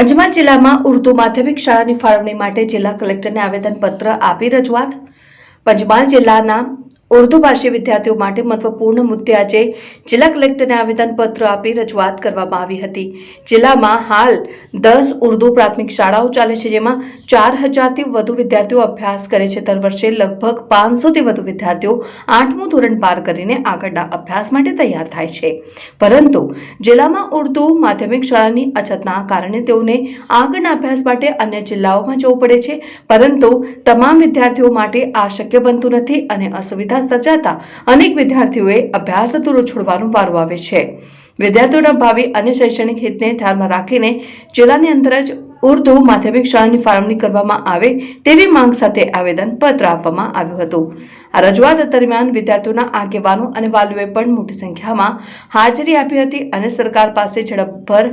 પંચમહાલ જિલ્લામાં ઉર્દુ માધ્યમિક શાળાની ફાળવણી માટે જિલ્લા કલેક્ટરને આવેદનપત્ર આપી રજૂઆત. પંચમહાલ જિલ્લાના ઉર્દુ ભાષી વિદ્યાર્થીઓ માટે મહત્વપૂર્ણ મુદ્દે આજે જિલ્લા કલેક્ટરને આવેદનપત્ર આપી રજૂઆત કરવામાં આવી હતી. જિલ્લામાં હાલ દસ ઉર્દુ પ્રાથમિક શાળાઓ ચાલે છે, જેમાં ચાર હજારથી વધુ વિદ્યાર્થીઓ અભ્યાસ કરે છે. દર વર્ષે લગભગ પાંચસોથી વધુ વિદ્યાર્થીઓ આઠમું ધોરણ પાર કરીને આગળના અભ્યાસ માટે તૈયાર થાય છે. પરંતુ જિલ્લામાં ઉર્દુ માધ્યમિક શાળાની અછતના કારણે તેઓને આગળના અભ્યાસ માટે અન્ય જિલ્લાઓમાં જવું પડે છે. પરંતુ તમામ વિદ્યાર્થીઓ માટે આ શક્ય બનતું નથી અને અસુવિધા સર્જાતા અનેક વિદ્યાર્થીઓએ અભ્યાસ અધૂરો છોડવાનો વારો આવે છે. વિદ્યાર્થીઓના ભાવિ અને શૈક્ષણિક હિતને ધ્યાનમાં રાખીને જિલ્લાની અંદર જ ઉર્દુ માધ્યમિક શાળાની ફાળવણી કરવામાં આવે તેવી માંગ સાથે આવેદન પત્ર આપવામાં આવ્યું હતું. આ રજૂઆત દરમિયાન વિદ્યાર્થીઓના આગેવાનો અને વાલીઓએ પણ મોટી સંખ્યામાં હાજરી આપી હતી અને સરકાર પાસે ઝડપભર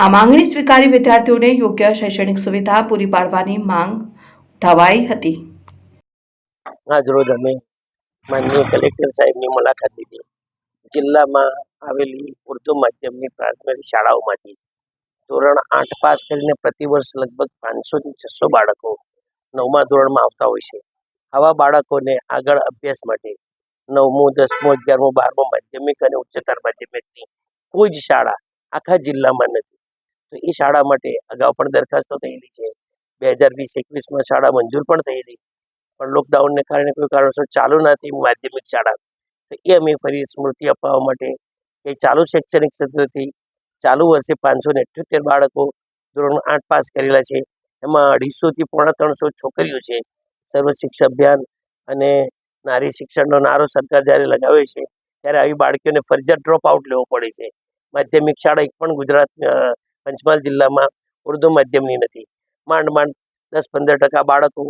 આ માંગણી સ્વીકારી વિદ્યાર્થીઓને યોગ્ય શૈક્ષણિક સુવિધા પૂરી પાડવાની માંગ ઉઠાવાઈ હતી. આજ અમે માનનીય કલેક્ટર સાહેબની મુલાકાત લીધી. જિલ્લામાં આવેલી ઉર્દુ માધ્યમની પ્રાથમિક શાળાઓમાંથી ધોરણ આઠ પાસ કરીને પ્રતિવર્ષ લગભગ પાંચસોથી છસો બાળકો નવમા ધોરણમાં આવતા હોય છે. આવા બાળકોને આગળ અભ્યાસ માટે નવમું, દસમું, અગિયારમું, બારમું માધ્યમિક અને ઉચ્ચતર માધ્યમિકની કોઈ જ શાળા આખા જિલ્લામાં નથી. તો એ શાળા માટે અગાઉ પણ દરખાસ્તો થયેલી છે. બે હજાર વીસ, એકવીસમાં શાળા મંજૂર પણ થયેલી. પણ લોકડાઉનને કારણે કોઈ કારણસર ચાલુ ના થઈ માધ્યમિક શાળા. તો એ અમે ફરી સ્મૃતિ અપાવવા માટે કે ચાલુ શૈક્ષણિક સત્રથી ચાલુ વર્ષે પાંચસો ને અઠ્યોતેર બાળકો ધોરણ આઠ પાસ કરેલા છે. એમાં અઢીસોથી પોણા ત્રણસો છોકરીઓ છે. સર્વ શિક્ષા અભિયાન અને નારી શિક્ષણનો નારો સરકાર જ્યારે લગાવે છે, ત્યારે આવી બાળકીઓને ફરજિયાત ડ્રોપ આઉટ લેવો પડે છે. માધ્યમિક શાળા એક પણ ગુજરાત પંચમહાલ જિલ્લામાં ઉર્દુ માધ્યમની નથી. માંડ માંડ દસ પંદર ટકા બાળકો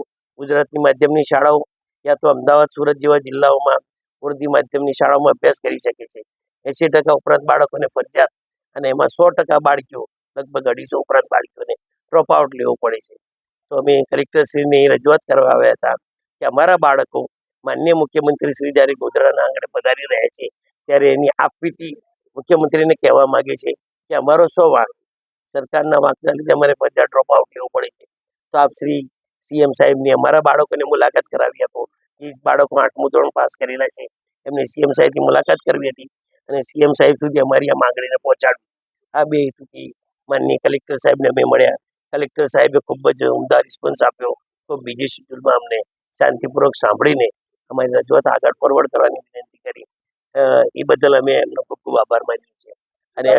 ગુજરાતની માધ્યમની શાળાઓ યા તો અમદાવાદ, સુરત જેવા જિલ્લાઓમાં ઉર્દુ માધ્યમની શાળાઓમાં અભ્યાસ કરી શકે છે. એંસી ટકા ઉપરાંત બાળકોને ફરજિયાત અને એમાં સો ટકા બાળકીઓ, લગભગ અઢીસો ઉપરાંત બાળકીઓને ડ્રોપ આઉટ લેવો પડે છે. તો અમે કલેક્ટરશ્રીની રજૂઆત કરવા આવ્યા હતા કે અમારા બાળકો માન્ય મુખ્યમંત્રી શ્રી જ્યારે ગોધરાના આંગણે પધારી રહ્યા છે, ત્યારે એની આપવીતી મુખ્યમંત્રીને કહેવા માગે છે કે અમારો સો વાંક સરકારના વાંકના લીધે અમારે ફરજિયાત ડ્રોપ આઉટ લેવો પડે છે. તો આપ શ્રી સીએમ સાહેબની, અમારા બાળકોને મુલાકાત કરાવી આપો એ બાળકો આઠમું ધોરણ પાસ કરેલા છે. એમને સીએમ સાહેબની મુલાકાત કરવી હતી અને સીએમ સાહેબ સુધી અમારી આ માંગણીને પહોંચાડવી. આ બે હેતુથી માનનીય કલેક્ટર સાહેબને અમે મળ્યા. કલેક્ટર સાહેબે ખૂબ જ ઉમદા રિસ્પોન્સ આપ્યો. તો બીજી શેડ્યુલમાં અમને શાંતિપૂર્વક સાંભળીને અમારી રજૂઆત આગળ ફોરવર્ડ કરવાની વિનંતી કરી. એ બદલ અમે એમનો ખૂબ ખૂબ આભાર માનીએ છીએ. અને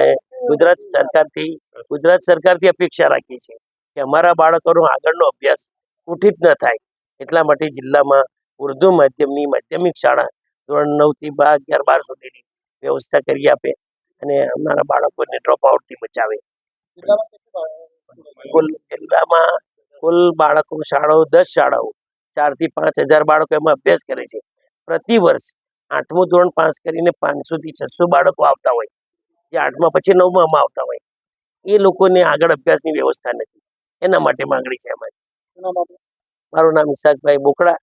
ગુજરાત સરકારથી ગુજરાત સરકારથી અપેક્ષા રાખીએ છીએ કે અમારા બાળકોનો આગળનો અભ્યાસ કુંઠિત ન થાય. એટલા માટે જિલ્લામાં ઉર્દુ માધ્યમની માધ્યમિક શાળા ધોરણ નવથી બાર અગિયાર બાર સુધીની વ્યવસ્થા કરી આપે અને અમારા બાળકોને ડ્રોપ આઉટથી બચાવે. કુલ જિલ્લામાં કુલ બાળકો શાળાઓ દસ શાળાઓ, ચારથી પાંચ હજાર બાળકો એમાં અભ્યાસ કરે છે. પ્રતિ વર્ષ આઠમું ધોરણ પાસ કરીને પાંચસોથી છસો બાળકો આવતા હોય. જે આઠમા પછી નવમામાં આવતા હોય. એ લોકોને આગળ અભ્યાસની વ્યવસ્થા નથી. એના માટે માંગણી છે અમારી. મારું નામ ઈશાકભાઈ બોકડા.